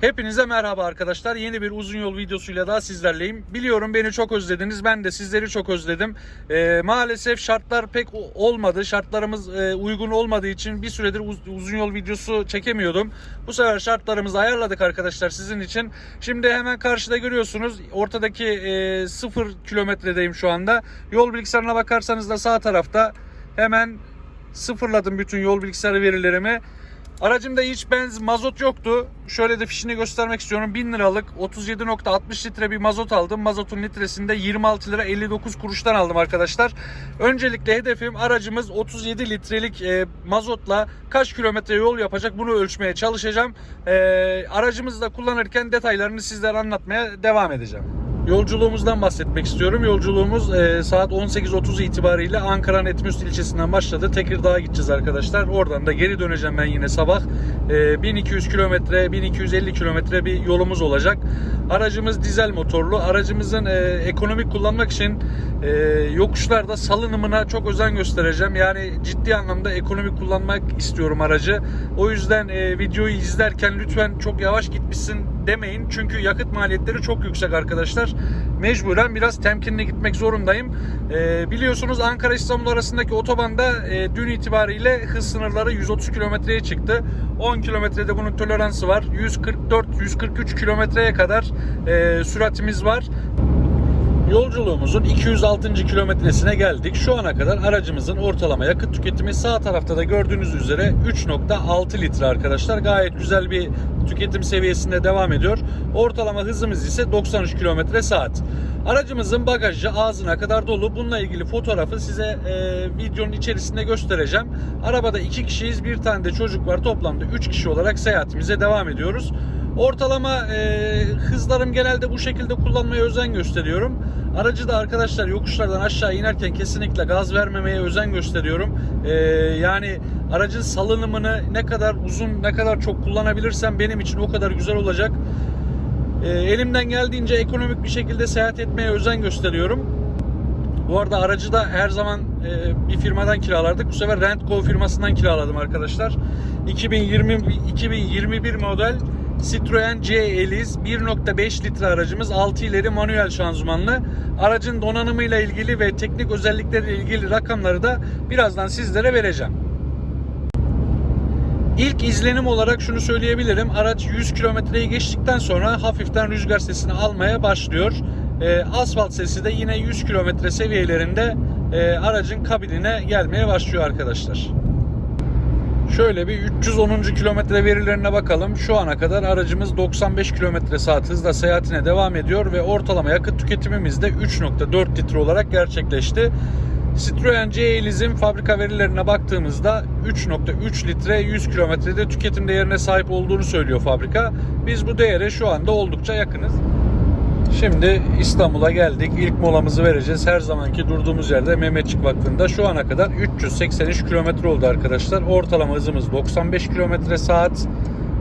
Hepinize merhaba arkadaşlar. Yeni bir uzun yol videosuyla daha sizlerleyim. Biliyorum beni çok özlediniz. Ben de sizleri çok özledim. Ee, maalesef şartlar pek olmadı. Şartlarımız e, uygun olmadığı için bir süredir uz- uzun yol videosu çekemiyordum. Bu sefer şartlarımızı ayarladık arkadaşlar sizin için. Şimdi hemen karşıda görüyorsunuz. Ortadaki e, sıfır kilometredeyim şu anda. Yol bilgisayarına bakarsanız da sağ tarafta hemen sıfırladım bütün yol bilgisayarı verilerimi. Aracımda hiç benz mazot yoktu. Şöyle de fişini göstermek istiyorum. 1000 liralık 37.60 litre bir mazot aldım. Mazotun litresinde 26 lira 59 kuruştan aldım arkadaşlar. Öncelikle hedefim aracımız 37 litrelik e, mazotla kaç kilometre yol yapacak bunu ölçmeye çalışacağım. E, aracımızı da kullanırken detaylarını sizlere anlatmaya devam edeceğim. Yolculuğumuzdan bahsetmek istiyorum. Yolculuğumuz e, saat 18.30 itibariyle Ankara'nın Etmüst ilçesinden başladı. Tekirdağ'a gideceğiz arkadaşlar. Oradan da geri döneceğim ben yine sabah. E, 1200 kilometre, 1250 kilometre bir yolumuz olacak. Aracımız dizel motorlu. Aracımızın e, ekonomik kullanmak için e, yokuşlarda salınımına çok özen göstereceğim. Yani ciddi anlamda ekonomik kullanmak istiyorum aracı. O yüzden e, videoyu izlerken lütfen çok yavaş gitmişsin demeyin. Çünkü yakıt maliyetleri çok yüksek arkadaşlar. Mecburen biraz temkinli gitmek zorundayım. E, biliyorsunuz Ankara İstanbul arasındaki otobanda e, dün itibariyle hız sınırları 130 kilometreye çıktı. 10 kilometrede bunun toleransı var. 144-143 kilometreye kadar e, süratimiz var. Yolculuğumuzun 206. kilometresine geldik. Şu ana kadar aracımızın ortalama yakıt tüketimi sağ tarafta da gördüğünüz üzere 3.6 litre arkadaşlar. Gayet güzel bir tüketim seviyesinde devam ediyor. Ortalama hızımız ise 93 kilometre saat. Aracımızın bagajı ağzına kadar dolu. Bununla ilgili fotoğrafı size e, videonun içerisinde göstereceğim. Arabada iki kişiyiz. Bir tane de çocuk var. Toplamda 3 kişi olarak seyahatimize devam ediyoruz. Ortalama e, hızlarım genelde bu şekilde kullanmaya özen gösteriyorum. Aracı da arkadaşlar yokuşlardan aşağı inerken kesinlikle gaz vermemeye özen gösteriyorum. E, yani aracın salınımını ne kadar uzun, ne kadar çok kullanabilirsem benim için o kadar güzel olacak. E, elimden geldiğince ekonomik bir şekilde seyahat etmeye özen gösteriyorum. Bu arada aracı da her zaman e, bir firmadan kiralardık. Bu sefer Rentco firmasından kiraladım arkadaşlar. 2020 2021 model Citroen C Eliz 1.5 litre aracımız 6 ileri manuel şanzımanlı. Aracın donanımıyla ilgili ve teknik özellikleriyle ilgili rakamları da birazdan sizlere vereceğim. İlk izlenim olarak şunu söyleyebilirim. Araç 100 kilometreyi geçtikten sonra hafiften rüzgar sesini almaya başlıyor. E, asfalt sesi de yine 100 kilometre seviyelerinde e, aracın kabinine gelmeye başlıyor arkadaşlar. Şöyle bir 310. kilometre verilerine bakalım. Şu ana kadar aracımız 95 kilometre saat hızla seyahatine devam ediyor ve ortalama yakıt tüketimimiz de 3.4 litre olarak gerçekleşti. Citroen C Eliz'in fabrika verilerine baktığımızda 3.3 litre 100 kilometrede tüketim değerine sahip olduğunu söylüyor fabrika. Biz bu değere şu anda oldukça yakınız. Şimdi İstanbul'a geldik. İlk molamızı vereceğiz. Her zamanki durduğumuz yerde Mehmetçik Vakfı'nda. Şu ana kadar 383 kilometre oldu arkadaşlar. Ortalama hızımız 95 kilometre saat.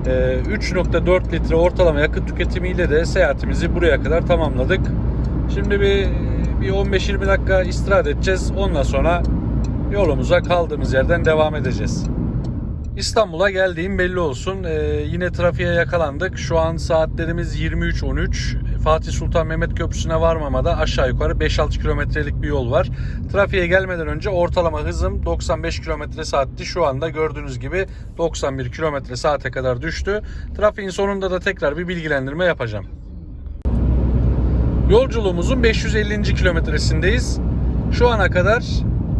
Ee, 3.4 litre ortalama yakıt tüketimiyle de seyahatimizi buraya kadar tamamladık. Şimdi bir bir 15-20 dakika istirahat edeceğiz. Ondan sonra yolumuza kaldığımız yerden devam edeceğiz. İstanbul'a geldiğim belli olsun. Ee, yine trafiğe yakalandık. Şu an saatlerimiz 23.13. Fatih Sultan Mehmet Köprüsü'ne varmamada aşağı yukarı 5-6 kilometrelik bir yol var. Trafiğe gelmeden önce ortalama hızım 95 kilometre saatti. Şu anda gördüğünüz gibi 91 kilometre saate kadar düştü. Trafiğin sonunda da tekrar bir bilgilendirme yapacağım. Yolculuğumuzun 550. kilometresindeyiz. Şu ana kadar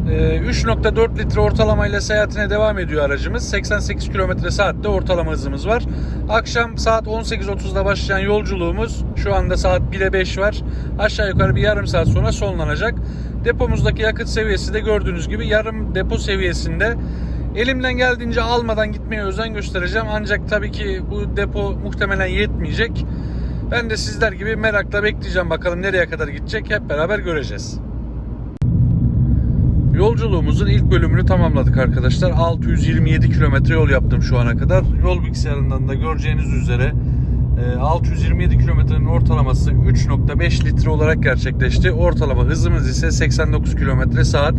3.4 litre ortalamayla seyahatine devam ediyor aracımız. 88 km saatte ortalama hızımız var. Akşam saat 18.30'da başlayan yolculuğumuz şu anda saat 1'e 5 var. Aşağı yukarı bir yarım saat sonra sonlanacak. Depomuzdaki yakıt seviyesi de gördüğünüz gibi yarım depo seviyesinde. Elimden geldiğince almadan gitmeye özen göstereceğim. Ancak tabii ki bu depo muhtemelen yetmeyecek. Ben de sizler gibi merakla bekleyeceğim bakalım nereye kadar gidecek. Hep beraber göreceğiz. Yolculuğumuzun ilk bölümünü tamamladık arkadaşlar. 627 kilometre yol yaptım şu ana kadar. Yol bilgisayarından da göreceğiniz üzere e, 627 kilometrenin ortalaması 3.5 litre olarak gerçekleşti. Ortalama hızımız ise 89 kilometre saat.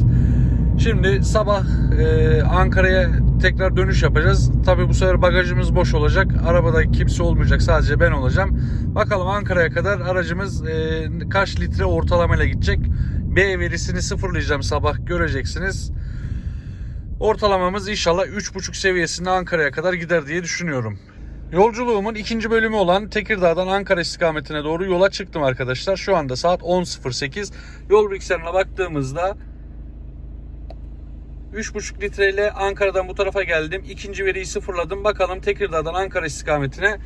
Şimdi sabah e, Ankara'ya tekrar dönüş yapacağız. Tabi bu sefer bagajımız boş olacak. Arabada kimse olmayacak. Sadece ben olacağım. Bakalım Ankara'ya kadar aracımız e, kaç litre ortalamayla gidecek. B verisini sıfırlayacağım sabah göreceksiniz. Ortalamamız inşallah 3.5 seviyesinde Ankara'ya kadar gider diye düşünüyorum. Yolculuğumun ikinci bölümü olan Tekirdağ'dan Ankara istikametine doğru yola çıktım arkadaşlar. Şu anda saat 10.08. Yol bilgisayarına baktığımızda 3.5 litreyle Ankara'dan bu tarafa geldim. İkinci veriyi sıfırladım. Bakalım Tekirdağ'dan Ankara istikametine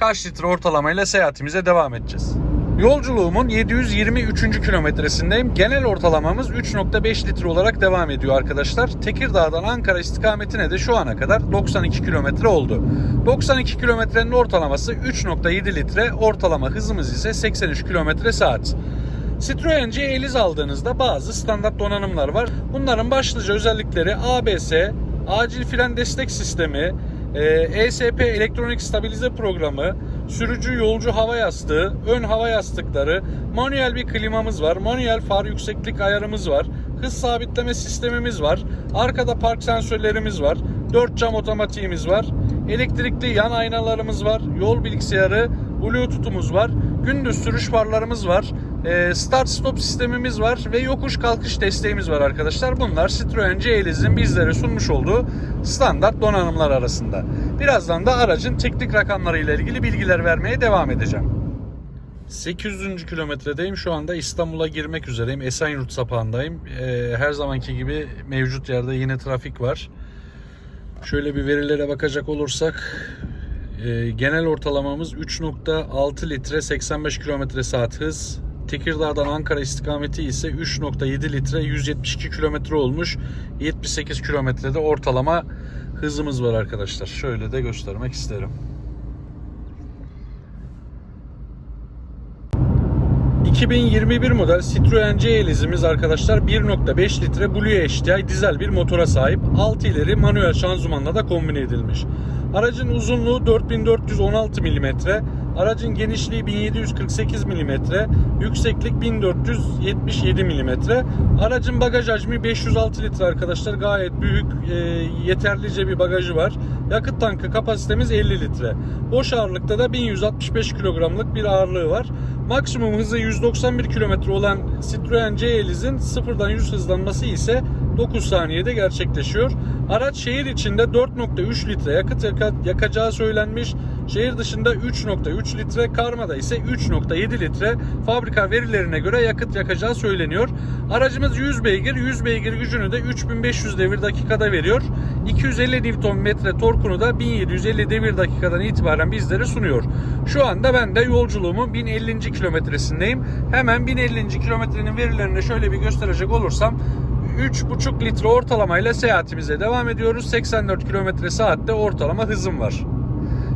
kaç litre ortalamayla seyahatimize devam edeceğiz. Yolculuğumun 723. kilometresindeyim. Genel ortalamamız 3.5 litre olarak devam ediyor arkadaşlar. Tekirdağ'dan Ankara istikametine de şu ana kadar 92 kilometre oldu. 92 kilometrenin ortalaması 3.7 litre, ortalama hızımız ise 83 kilometre saat. Citroen C Eliz aldığınızda bazı standart donanımlar var. Bunların başlıca özellikleri ABS, acil fren destek sistemi, e, ESP elektronik stabilize programı, sürücü yolcu hava yastığı, ön hava yastıkları, manuel bir klimamız var, manuel far yükseklik ayarımız var, hız sabitleme sistemimiz var, arkada park sensörlerimiz var, 4 cam otomatiğimiz var, elektrikli yan aynalarımız var, yol bilgisayarı, bluetooth'umuz var, gündüz sürüş farlarımız var, start stop sistemimiz var ve yokuş kalkış desteğimiz var arkadaşlar. Bunlar Citroen C-Eliz'in bizlere sunmuş olduğu standart donanımlar arasında. Birazdan da aracın teknik rakamları ile ilgili bilgiler vermeye devam edeceğim. 800. kilometredeyim. Şu anda İstanbul'a girmek üzereyim. Esenyurt sapağındayım. E, her zamanki gibi mevcut yerde yine trafik var. Şöyle bir verilere bakacak olursak e, genel ortalamamız 3.6 litre 85 km saat hız. Tekirdağ'dan Ankara istikameti ise 3.7 litre 172 kilometre olmuş. 78 kilometrede ortalama hızımız var arkadaşlar. Şöyle de göstermek isterim. 2021 model Citroen C Eliz'imiz arkadaşlar 1.5 litre Blue HDI dizel bir motora sahip. 6 ileri manuel şanzımanla da kombine edilmiş. Aracın uzunluğu 4416 mm, aracın genişliği 1748 mm, yükseklik 1477 mm. Aracın bagaj hacmi 506 litre arkadaşlar. Gayet büyük, e, yeterlice bir bagajı var. Yakıt tankı kapasitemiz 50 litre. Boş ağırlıkta da 1165 kilogramlık bir ağırlığı var. Maksimum hızı 191 km olan Citroen C Eliz'in sıfırdan 100 hızlanması ise 9 saniyede gerçekleşiyor. Araç şehir içinde 4.3 litre yakıt yaka- yakacağı söylenmiş. Şehir dışında 3.3 litre, karmada ise 3.7 litre fabrika verilerine göre yakıt yakacağı söyleniyor. Aracımız 100 beygir, 100 beygir gücünü de 3500 devir dakikada veriyor. 250 Nm torkunu da 1750 devir dakikadan itibaren bizlere sunuyor. Şu anda ben de yolculuğumun 1050. kilometresindeyim. Hemen 1050. kilometrenin verilerini şöyle bir gösterecek olursam 3,5 litre ortalamayla seyahatimize devam ediyoruz. 84 km saatte ortalama hızım var.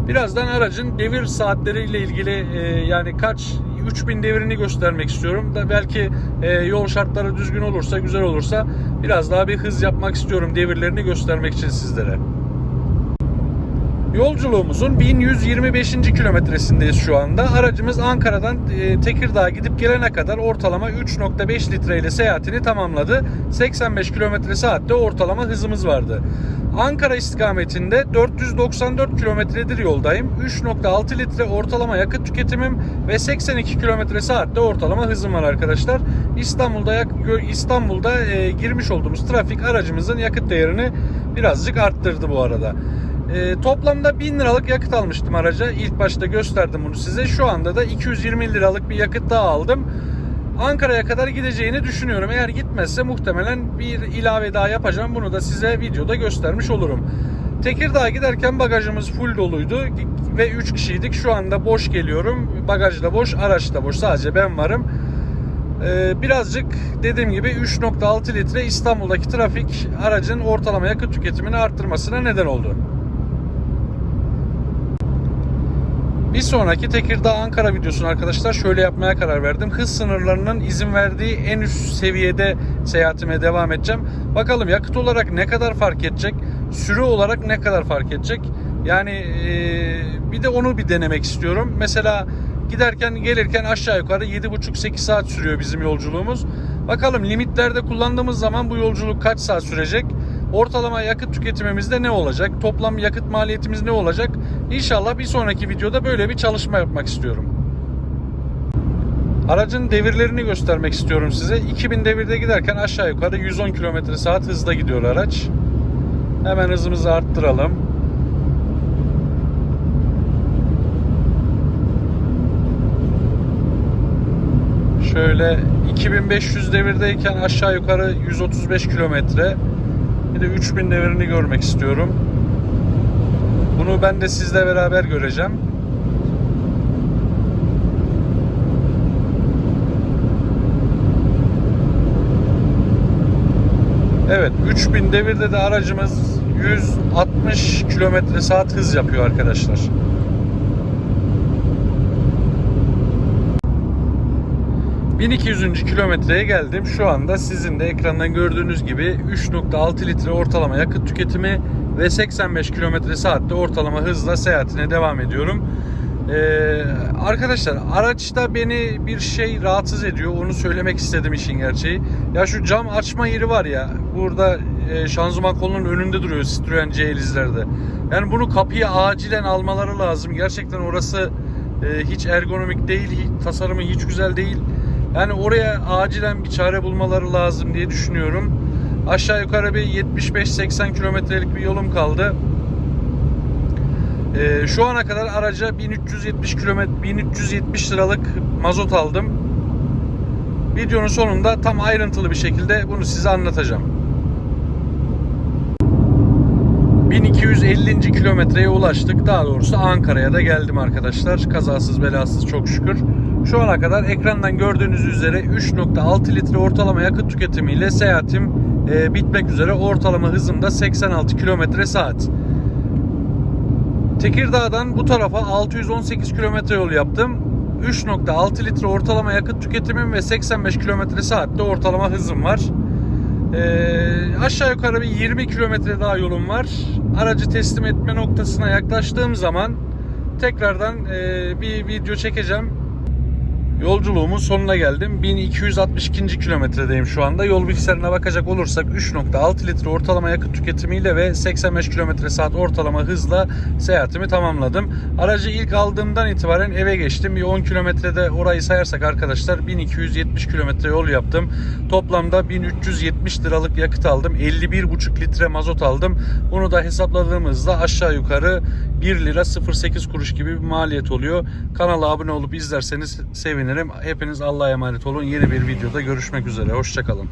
Birazdan aracın devir saatleriyle ilgili e, yani kaç 3000 devrini göstermek istiyorum. Da belki e, yol şartları düzgün olursa, güzel olursa biraz daha bir hız yapmak istiyorum devirlerini göstermek için sizlere. Yolculuğumuzun 1125. kilometresindeyiz şu anda. Aracımız Ankara'dan e, Tekirdağ'a gidip gelene kadar ortalama 3.5 litre ile seyahatini tamamladı. 85 kilometre saatte ortalama hızımız vardı. Ankara istikametinde 494 kilometredir yoldayım. 3.6 litre ortalama yakıt tüketimim ve 82 kilometre saatte ortalama hızım var arkadaşlar. İstanbul'da İstanbul'da e, girmiş olduğumuz trafik aracımızın yakıt değerini birazcık arttırdı bu arada. E, toplamda 1000 liralık yakıt almıştım araca. İlk başta gösterdim bunu size. Şu anda da 220 liralık bir yakıt daha aldım. Ankara'ya kadar gideceğini düşünüyorum. Eğer gitmezse muhtemelen bir ilave daha yapacağım. Bunu da size videoda göstermiş olurum. Tekirdağ'a giderken bagajımız full doluydu ve 3 kişiydik. Şu anda boş geliyorum. Bagaj da boş, araç da boş. Sadece ben varım. Ee, birazcık dediğim gibi 3.6 litre İstanbul'daki trafik aracın ortalama yakıt tüketimini arttırmasına neden oldu. Bir sonraki Tekirdağ Ankara videosunu arkadaşlar şöyle yapmaya karar verdim. Hız sınırlarının izin verdiği en üst seviyede seyahatime devam edeceğim. Bakalım yakıt olarak ne kadar fark edecek? Sürü olarak ne kadar fark edecek? Yani ee, bir de onu bir denemek istiyorum. Mesela giderken gelirken aşağı yukarı 7,5-8 saat sürüyor bizim yolculuğumuz. Bakalım limitlerde kullandığımız zaman bu yolculuk kaç saat sürecek? Ortalama yakıt tüketimimizde ne olacak? Toplam yakıt maliyetimiz ne olacak? İnşallah bir sonraki videoda böyle bir çalışma yapmak istiyorum. Aracın devirlerini göstermek istiyorum size. 2000 devirde giderken aşağı yukarı 110 km saat hızla gidiyor araç. Hemen hızımızı arttıralım. Şöyle 2500 devirdeyken aşağı yukarı 135 kilometre. Bir de 3000 devirini görmek istiyorum. Bunu ben de sizle beraber göreceğim. Evet 3000 devirde de aracımız 160 kilometre saat hız yapıyor arkadaşlar. ...1200. kilometreye geldim. Şu anda sizin de ekrandan gördüğünüz gibi 3.6 litre ortalama yakıt tüketimi ve 85 kilometre saatte ortalama hızla seyahatine devam ediyorum. Ee, arkadaşlar araçta beni bir şey rahatsız ediyor. Onu söylemek istedim işin gerçeği. Ya şu cam açma yeri var ya. Burada e, şanzıman kolunun önünde duruyor Citroen C-Eliz'lerde. Yani bunu kapıya acilen almaları lazım. Gerçekten orası e, hiç ergonomik değil. Hiç, tasarımı hiç güzel değil. Yani oraya acilen bir çare bulmaları lazım diye düşünüyorum. Aşağı yukarı bir 75-80 kilometrelik bir yolum kaldı. Ee, şu ana kadar araca 1370 kilometre 1370 liralık mazot aldım. Videonun sonunda tam ayrıntılı bir şekilde bunu size anlatacağım. 1250. kilometreye ulaştık. Daha doğrusu Ankara'ya da geldim arkadaşlar. Kazasız belasız çok şükür. Şu ana kadar ekrandan gördüğünüz üzere 3.6 litre ortalama yakıt tüketimiyle seyahatim e, bitmek üzere. Ortalama hızım da 86 kilometre saat. Tekirdağ'dan bu tarafa 618 kilometre yol yaptım. 3.6 litre ortalama yakıt tüketimim ve 85 kilometre saatte ortalama hızım var. Ee, aşağı yukarı bir 20 kilometre daha yolum var. Aracı teslim etme noktasına yaklaştığım zaman tekrardan e, bir video çekeceğim. Yolculuğumun sonuna geldim. 1262. kilometredeyim şu anda. Yol bilgisayarına bakacak olursak 3.6 litre ortalama yakıt tüketimiyle ve 85 kilometre saat ortalama hızla seyahatimi tamamladım. Aracı ilk aldığımdan itibaren eve geçtim. Bir 10 kilometrede orayı sayarsak arkadaşlar 1270 kilometre yol yaptım. Toplamda 1370 liralık yakıt aldım. 51,5 litre mazot aldım. Bunu da hesapladığımızda aşağı yukarı 1 lira 08 kuruş gibi bir maliyet oluyor. Kanala abone olup izlerseniz sevinirim. Hepiniz Allah'a emanet olun. Yeni bir videoda görüşmek üzere. Hoşçakalın.